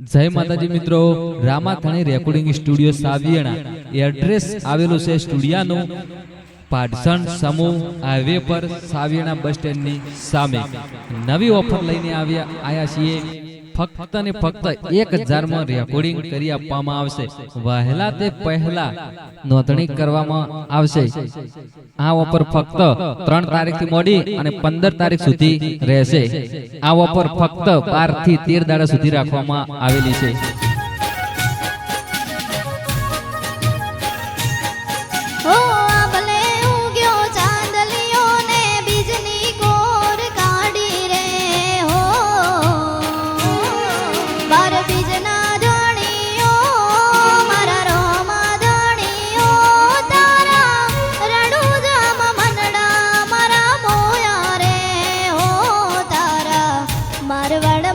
જય માતાજી મિત્રો Ramathani recording studio Saviyana. Address આવેલું છે સ્ટુડિયાનું. પાટસણ સમૂહ હાઈવે પર સાવિયણા બસ સ્ટેન્ડની સામે. નવી ઓફર લઈને આવ્યા આયા છીએ. ફક્ત ને ફક્ત એક હજારમાં રેકોર્ડિંગ કરી આપવામાં આવશે. વહેલા તે પહેલા નોંધણી કરવામાં આવશે. આ ઓફર ફક્ત ત્રણ તારીખથી મોડી અને પંદર તારીખ સુધી રહેશે. આ ઓફર ફક્ત બારથી તેર દાડા સુધી રાખવામાં આવેલી છે. வட